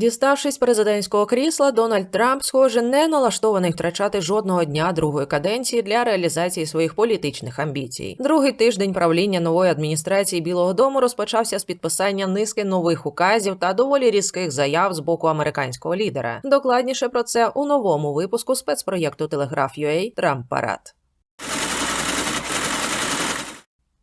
Діставшись президентського крісла, Дональд Трамп, схоже, не налаштований втрачати жодного дня другої каденції для реалізації своїх політичних амбіцій. Другий тиждень правління нової адміністрації Білого Дому розпочався з підписання низки нових указів та доволі різких заяв з боку американського лідера. Докладніше про це у новому випуску спецпроєкту Телеграф UA Трамп Парад.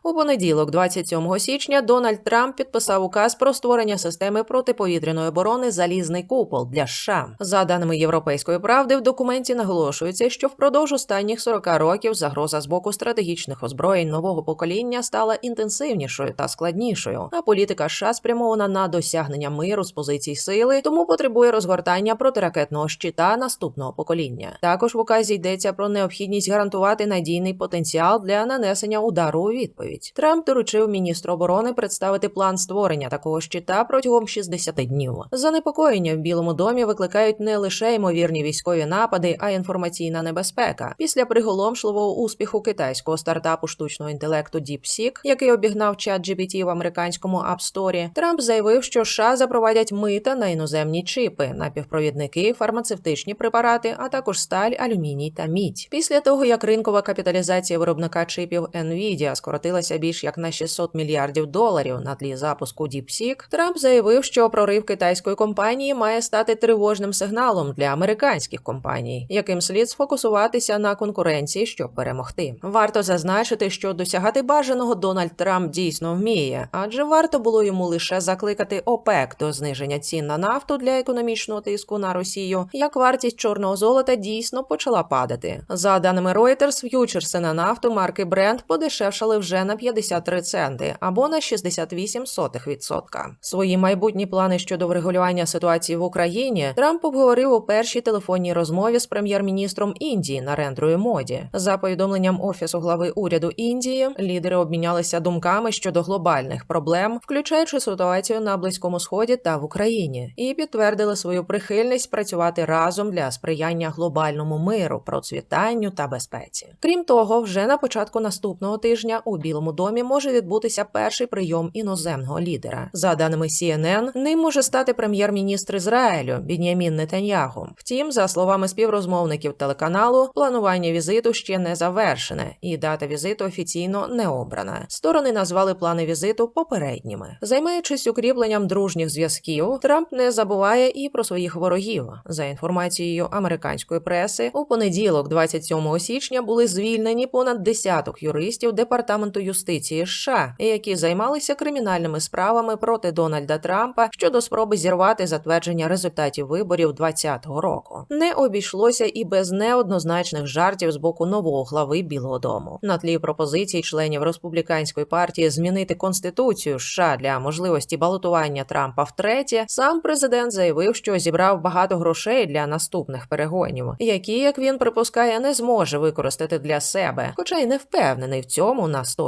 У понеділок, 27 січня, Дональд Трамп підписав указ про створення системи протиповітряної оборони Залізний купол для США. За даними Європейської правди, в документі наголошується, що впродовж останніх 40 років загроза з боку стратегічних озброєнь нового покоління стала інтенсивнішою та складнішою. А політика США спрямована на досягнення миру з позицій сили, тому потребує розгортання протиракетного щита наступного покоління. Також в указі йдеться про необхідність гарантувати надійний потенціал для нанесення удару у відповідь. Трамп доручив міністру оборони представити план створення такого щита протягом 60 днів. Занепокоєння в Білому домі викликають не лише ймовірні військові напади, а й інформаційна небезпека. Після приголомшливого успіху китайського стартапу штучного інтелекту DeepSeek, який обігнав чат GPT в американському App Store, Трамп заявив, що США запровадять мита на іноземні чипи, напівпровідники, фармацевтичні препарати, а також сталь, алюміній та мідь. Після того як ринкова капіталізація виробника чипів Nvidia скоротилася більш як на 600 мільярдів доларів на тлі запуску DeepSeek, Трамп заявив, що прорив китайської компанії має стати тривожним сигналом для американських компаній, яким слід сфокусуватися на конкуренції, щоб перемогти. Варто зазначити, що досягати бажаного Дональд Трамп дійсно вміє, адже варто було йому лише закликати ОПЕК до зниження цін на нафту для економічного тиску на Росію, як вартість чорного золота дійсно почала падати. За даними Reuters, ф'ючерси на нафту марки Brent подешевшали вже на 53 центи або на 68%. Свої майбутні плани щодо врегулювання ситуації в Україні Трамп обговорив у першій телефонній розмові з прем'єр-міністром Індії Нарендрою Моді. За повідомленням офісу глави уряду Індії, лідери обмінялися думками щодо глобальних проблем, включаючи ситуацію на близькому сході та в Україні, і підтвердили свою прихильність працювати разом для сприяння глобальному миру, процвітанню та безпеці. Крім того, вже на початку наступного тижня у Білому домі може відбутися перший прийом іноземного лідера. За даними CNN, ним може стати прем'єр-міністр Ізраїлю Бін'ямін Нетаньягу. Втім, за словами співрозмовників телеканалу, планування візиту ще не завершене, і дата візиту офіційно не обрана. Сторони назвали плани візиту попередніми. Займаючись укріпленням дружніх зв'язків, Трамп не забуває і про своїх ворогів. За інформацією американської преси, у понеділок, 27 січня, були звільнені понад десяток юристів департаменту юстиції США, які займалися кримінальними справами проти Дональда Трампа щодо спроби зірвати затвердження результатів виборів 2020 року. Не обійшлося і без неоднозначних жартів з боку нового глави Білого Дому. На тлі пропозицій членів республіканської партії змінити конституцію США для можливості балотування Трампа втретє, сам президент заявив, що зібрав багато грошей для наступних перегонів, які, як він припускає, не зможе використати для себе, хоча й не впевнений в цьому на